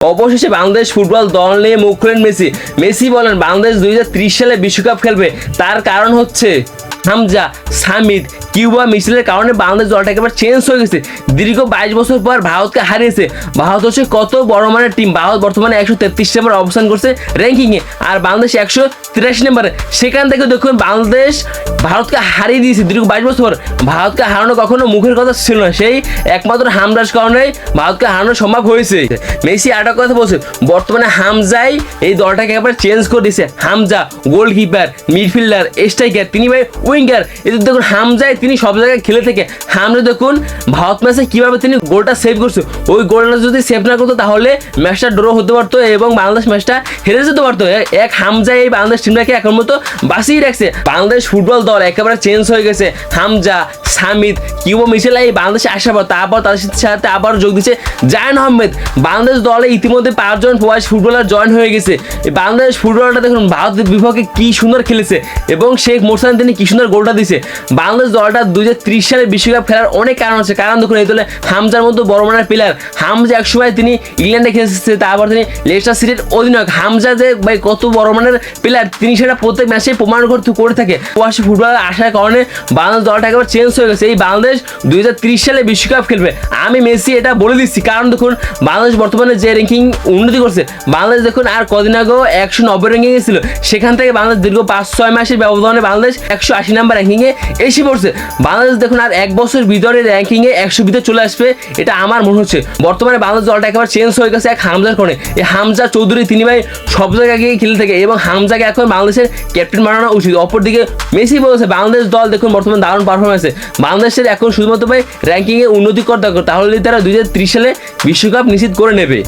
অবশেষে বাংলাদেশ ফুটবল দল নিয়ে মুখ খুলেন মেসি। মেসি বলেন, বাংলাদেশ দুই হাজার ত্রিশ সালে বিশ্বকাপ খেলবে। তার কারণ হচ্ছে হামজা সামিদ কিউবা মিছিলের কারণে বাংলাদেশ দলটা একেবারে চেঞ্জ হয়ে গেছে। দীর্ঘ বাইশ বছর পর ভারতকে হারিয়েছে। ভারত হচ্ছে কত বড় মানের টিম ভারত বর্তমানে একশো তেত্রিশ নম্বর অবস্থান করছে র্যাঙ্কিংয়ে আর বাংলাদেশ একশো তিরাশি নম্বরে। সেখান থেকে দেখুন বাংলাদেশ ভারতকে হারিয়ে দিয়েছে দীর্ঘ বাইশ বছর পর। ভারতকে হারানো কখনো মুখের কথা ছিল না। সেই একমাত্র হামদাস কারণেই ভারতকে হারানো সম্ভব হয়েছে। মেসি আরেকটা কথা বলছে, বর্তমানে হামজাই এই দলটাকে একবার চেঞ্জ করে দিয়েছে। হামজা গোলকিপার মিডফিল্ডার স্ট্রাইকার তিনি ভাই উইঙ্গার এদের দেখুন হামজাই তিনি সব জায়গায় খেলে থেকে হামজা দেখুন, ভারত ম্যাচে কীভাবে তিনি গোলটা সেভ করছে। ওই গোলটা যদি সেভ না করতো, তাহলে ম্যাচটা ড্র হতে পারতো এবং বাংলাদেশ ম্যাচটা হেরে যেতে পারতো। এক হামজা এই বাংলাদেশ টিমটাকে এখন মতো বাঁচিয়ে রাখছে। বাংলাদেশ ফুটবল দল একেবারে চেঞ্জ হয়ে গেছে। হামজা, সামিদ, কিউবো, মিশেল এই বাংলাদেশে আসার পর, তারপর তাদের সাথে আবার যোগ দিচ্ছে জায়ন আহমেদ। বাংলাদেশ দলে ইতিমধ্যে পাঁচজন প্রবাসী ফুটবলার জয়েন হয়ে গেছে। বাংলাদেশ ফুটবলারটা দেখুন, ভারতের বিপক্ষে কি সুন্দর খেলেছে এবং শেখ মোরসান তিনি কি সুন্দর গোলটা দিছে বাংলাদেশ দলটা দুই সালে বিশ্বকাপ খেলার অনেক কারণ আছে। কারণ দেখুন, এই দলে হামজার মতো বড় মানের প্লেয়ার হামজা একসময় তিনি ইংল্যান্ডে খেলেছে তারপর তিনি লেস্টার সিটির অধিনায়ক। হামজা যে ভাই কত বড় মানের প্লেয়ার তিনি সেটা প্রত্যেক ম্যাচে প্রমাণ করতে, করে থাকে। প্রবাসী ফুটবলার আসার কারণে বাংলাদেশ দলটা একেবারে চেঞ্জ হয়ে গেছে। এই বাংলাদেশ দুই হাজার ত্রিশ সালে বিশ্বকাপ খেলবে। আমি মেসি এটা বলে দিচ্ছি। কারণ দেখুন, বাংলাদেশ বর্তমানে যে র্যাঙ্কিং উন্নতি করছে, বাংলাদেশ দেখুন আর কদিন আগেও একশো নব্বই র্যাঙ্কিং ছিল। সেখান থেকে বাংলাদেশ দীর্ঘ পাঁচ, ছয় মাসের ব্যবধানে বাংলাদেশ একশো আশি নাম্বার র্যাঙ্কিংয়ে এসে পড়ছে। বাংলাদেশ দেখুন আর এক বছর ভিতরে র্যাঙ্কিংয়ে একশো ভিতরে চলে আসবে, এটা আমার মনে হচ্ছে। বর্তমানে বাংলাদেশ দলটা একেবারে চেঞ্জ হয়ে গেছে এক হামজার কোণে এই হামজা চৌধুরী, তিনি ভাই সব জায়গায় গিয়ে খেলে থাকে এবং হামজাকে এখন বাংলাদেশের ক্যাপ্টেন বানানো উচিত। অপরদিকে মেসি বলেছে, বাংলাদেশ দল দেখুন বর্তমানে দারুণ পারফরমেন্সে বাংলাদেশের এখন শুধুমাত্র ভাই র্যাঙ্কিংয়ে উন্নতি করতে তাহলে তারা দুই হাজার ত্রিশ সালে বিশ্বকাপ নিশ্চিত করে নেবে।